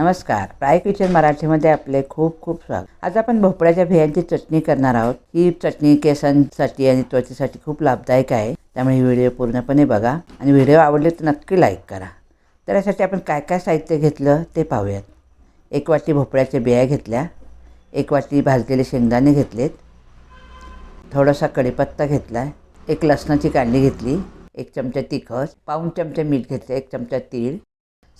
नमस्कार. प्राय किचन मराठीमध्ये आपले खूप खूप स्वागत. आज आपण भोपळ्याच्या बियांची चटणी करणार आहोत. ही चटणी केसांसाठी आणि त्वचेसाठी खूप लाभदायक आहे. त्यामुळे ही व्हिडिओ पूर्णपणे बघा आणि व्हिडिओ आवडले तर नक्की लाईक करा. तर यासाठी आपण काय काय साहित्य घेतलं ते पाहूयात. एक वाटी भोपळ्याच्या बिया घेतल्या. एक वाटी भाजलेले शेंगदाणे घेतलेत. थोडासा कढीपत्ता घेतला एक लसणाची कांडी घेतली. एक चमचा तिखट. पाऊण चमचा मीठ घेतलं. एक चमचा तीळ.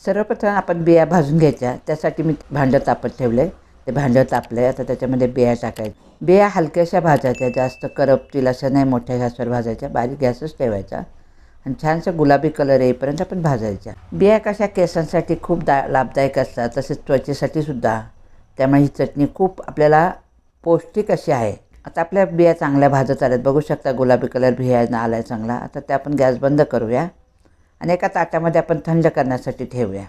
सर्वप्रथम आपण बिया भाजून घ्यायच्या. त्यासाठी मी भांडं तापत ठेवलं आहे ते भांडं तापलं आहे आता त्याच्यामध्ये बिया टाकायच्या. बिया हलक्याशा भाजायच्या. जास्त करपतील अशा नाही मोठ्या गॅसवर भाजायच्या. बारीक गॅसच ठेवायचा. आणि छानसा गुलाबी कलर येईपर्यंत आपण भाजायच्या. बिया कशा केसांसाठी खूप दा लाभदायक असतात तसेच त्वचेसाठी सुद्धा. त्यामुळे ही चटणी खूप आपल्याला पौष्टिक अशी आहे. आता आपल्या बिया चांगल्या भाजत आल्यात. बघू शकता गुलाबी कलर बिया आला आहे चांगला. आता ते आपण गॅस बंद करूया. आणि एका ताटामध्ये आपण थंड करण्यासाठी ठेवूया.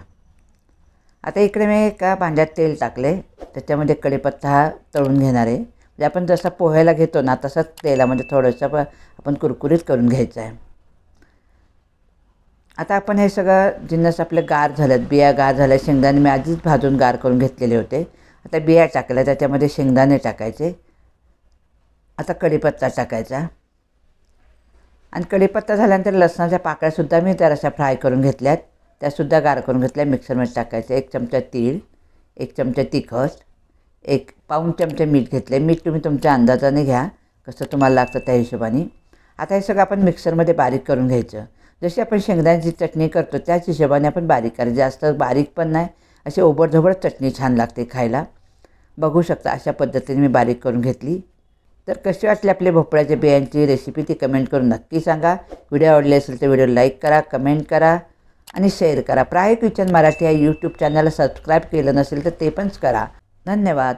आता इकडे मी एका भांड्यात तेल टाकले. त्याच्यामध्ये कढीपत्ता हा तळून घेणार आहे. म्हणजे आपण जसा पोह्याला घेतो ना तसंच तेलामध्ये थोडंसं प- आपण कुरकुरीत करून घ्यायचं आहे. आता आपण हे सगळं जिन्नस आपले गार झालेत. बिया गार झाल्या शेंगदाणे मी आधीच भाजून गार करून घेतलेले होते. आता बिया टाकल्या त्याच्यामध्ये शेंगदाणे टाकायचे. आता कढीपत्ता टाकायचा. आणि कढीपत्ता झाल्यानंतर लसणाच्या पाकळ्यासुद्धा मी त्या अशा फ्राय करून घेतल्यात. त्यासुद्धा गार करून घेतल्या मिक्सरमध्ये टाकायचं. एक चमचा तीळ एक चमचा तिखट एक पाऊण चमचा मीठ घेतले मीठ तुम्ही तुमच्या अंदाजाने घ्या. कसं तुम्हाला लागतं त्या हिशोबाने. आता हे सगळं आपण मिक्सरमध्ये बारीक करून घ्यायचं. जशी आपण शेंगदाण्याची चटणी करतो त्याच हिशोबाने आपण बारीक करायची. जास्त बारीक पण नाही अशी ओबडधोबड चटणी छान लागते खायला. बघू शकता अशा पद्धतीने मी बारीक करून घेतली. तर कसे वाटले आपल्या भोपळ्याच्या बियांची रेसिपी ती कमेंट करून नक्की सांगा. व्हिडिओ आवडले असेल तर व्हिडिओ लाईक करा कमेंट करा आणि शेअर करा. प्राय किचन मराठी या यूट्यूब चॅनलला सबस्क्राईब केलं नसेल तर ते पण करा. धन्यवाद.